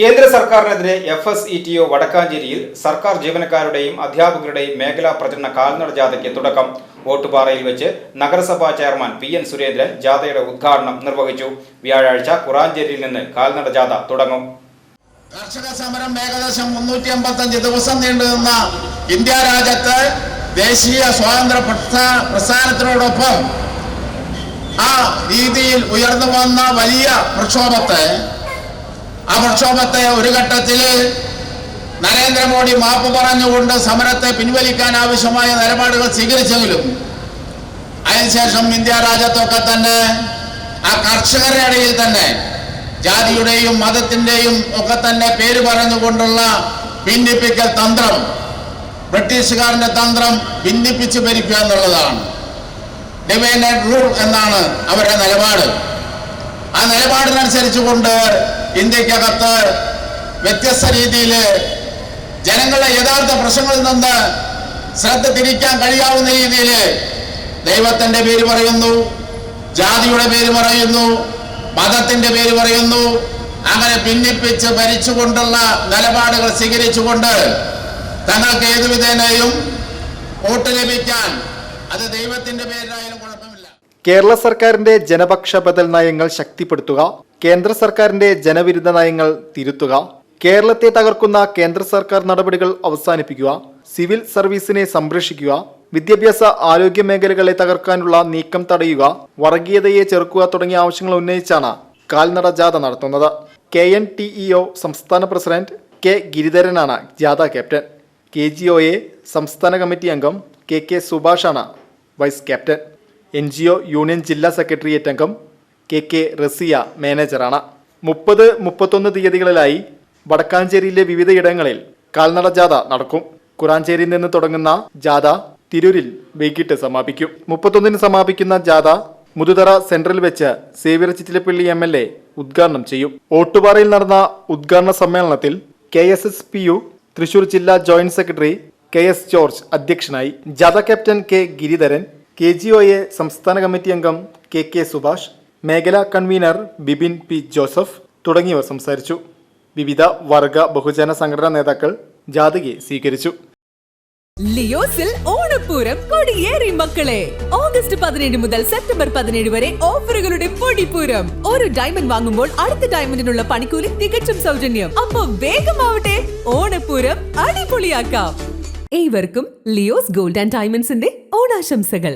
കേന്ദ്ര സർക്കാരിനെതിരെ F S E T O വടക്കാഞ്ചേരിയിൽ സർക്കാർ ജീവനക്കാരുടെയും അധ്യാപകരുടെയും മേഖലാ പ്രചരണ കാൽനട ജാഥയ്ക്ക് തുടക്കം. ഓട്ടുപാറയിൽ വെച്ച് നഗരസഭാ ചെയർമാൻ പി എൻ സുരേന്ദ്രൻ ജാഥയുടെ ഉദ്ഘാടനം നിർവഹിച്ചു. വ്യാഴാഴ്ച കുറാഞ്ചേരിയിൽ നിന്ന് കാൽനട ജാഥ തുടങ്ങും. കർഷക സമരം ഏകദേശം മുന്നൂറ്റി അമ്പത്തഞ്ച് ദിവസം നീണ്ടു നിന്ന ഇന്ത്യ രാജ്യത്ത് ദേശീയ സ്വാതന്ത്ര്യ പ്രസ്ഥാ- പ്രസ്ഥാനത്തിനോടൊപ്പം ആ രീതിയിൽ ഉയർന്നു വന്ന വലിയ പ്രക്ഷോഭത്തെ ആ പ്രക്ഷോഭത്തെ ഒരു ഘട്ടത്തിൽ നരേന്ദ്രമോദി മാപ്പ് പറഞ്ഞുകൊണ്ട് സമരത്തെ പിൻവലിക്കാൻ ആവശ്യമായ നിലപാടുകൾ സ്വീകരിച്ചെങ്കിലും അതിനുശേഷം ഇന്ത്യ രാജ്യത്തൊക്കെ തന്നെ ആ കർഷകരുടെ ഇടയിൽ തന്നെ ജാതിയുടെയും മതത്തിന്റെയും ഒക്കെ തന്നെ പേര് പറഞ്ഞുകൊണ്ടുള്ള ഭിന്നിപ്പിക്കൽ തന്ത്രം ബ്രിട്ടീഷുകാരന്റെ തന്ത്രം ഭിന്നിപ്പിച്ച് ഭരിക്കുക എന്നുള്ളതാണ്. ഡിവൈൻ ആൻഡ് റൂൾ എന്നാണ് അവരുടെ നിലപാട്. ആ നിലപാടിനനുസരിച്ചുകൊണ്ട് ഇന്ത്യക്കകത്ത് വ്യത്യസ്ത രീതിയിൽ ജനങ്ങളുടെ യഥാർത്ഥ പ്രശ്നങ്ങളിൽ നിന്ന് ശ്രദ്ധ തിരിക്കാൻ കഴിയാവുന്ന രീതിയിൽ ദൈവത്തിന്റെ പേര് പറയുന്നു ജാതിയുടെ പേര് പറയുന്നു മതത്തിന്റെ പേര് പറയുന്നു. അങ്ങനെ ഭിന്നിപ്പിച്ച് ഭരിച്ചുകൊണ്ടുള്ള നിലപാടുകൾ സ്വീകരിച്ചുകൊണ്ട് തങ്ങൾക്ക് ഏതുവിധേനയും വോട്ട് ലഭിക്കാൻ അത് ദൈവത്തിന്റെ പേരിലായാലും കേരള സർക്കാരിന്റെ ജനപക്ഷ ബദൽ നയങ്ങൾ ശക്തിപ്പെടുത്തുക കേന്ദ്ര സർക്കാരിന്റെ ജനവിരുദ്ധ നയങ്ങൾ തിരുത്തുക കേരളത്തെ തകർക്കുന്ന കേന്ദ്ര സർക്കാർ നടപടികൾ അവസാനിപ്പിക്കുക സിവിൽ സർവീസിനെ സംരക്ഷിക്കുക വിദ്യാഭ്യാസ ആരോഗ്യ മേഖലകളെ തകർക്കാനുള്ള നീക്കം തടയുക വർഗീയതയെ ചെറുക്കുക തുടങ്ങിയ ആവശ്യങ്ങൾ ഉന്നയിച്ചാണ് കാൽനട ജാഥ നടത്തുന്നത്. K N T E O സംസ്ഥാന പ്രസിഡന്റ് കെ ഗിരിധരനാണ് ജാഥ captain. K G O A സംസ്ഥാന കമ്മിറ്റി അംഗം K K സുഭാഷാണ് vice captain. N G O union ജില്ലാ സെക്രട്ടേറിയറ്റ് അംഗം കെ കെ റസിയ മാനേജറാണ്. മുപ്പത് മുപ്പത്തൊന്ന് തീയതികളിലായി വടക്കാഞ്ചേരിയിലെ വിവിധയിടങ്ങളിൽ കാൽനട ജാഥ നടക്കും. കുറാഞ്ചേരിയിൽ നിന്ന് തുടങ്ങുന്ന ജാഥ തിരൂരിൽ വൈകിട്ട് സമാപിക്കും. മുപ്പത്തൊന്നിന് സമാപിക്കുന്ന ജാഥ മുതുതറ സെന്ററിൽ വെച്ച് Xavier Chittilappally M L A ഉദ്ഘാടനം ചെയ്യും. ഓട്ടുപാറയിൽ നടന്ന ഉദ്ഘാടന സമ്മേളനത്തിൽ K S S P U Thrissur ജില്ലാ joint secretary K S George അധ്യക്ഷനായി. ജാഥ captain K Giridharan K G O A സംസ്ഥാന കമ്മിറ്റി അംഗം കെ കെ സുഭാഷ് മേഖലാ കൺവീനർ ബിബിൻ പി ജോസഫ് തുടങ്ങിയവർ സംസാരിച്ചു. വിവിധ വർഗ ബഹുജന സംഘടനാ നേതാക്കൾ ജാഥയെ സ്വീകരിച്ചു. ലിയോസിൽ ഓണപ്പൂരം കൊടിയേറി മക്കളെ. ഓഗസ്റ്റ് പതിനേഴ് മുതൽ സെപ്റ്റംബർ പതിനേഴ് വരെ ഓഫറുകളുടെ പൊടിപ്പൂരം. ഒരു ഡയമണ്ട് വാങ്ങുമ്പോൾ അടുത്ത ഡയമണ്ടിനുള്ള പണിക്കൂലി തികച്ചും സൗജന്യം. അപ്പൊ വേഗമാവട്ടെ ഓണപ്പൂരം അടിപൊളിയാക്കാം. ഏവർക്കും ലിയോസ് ഗോൾഡ് ആൻഡ് ഡയമണ്ട്സിന്റെ ഓണാശംസകൾ.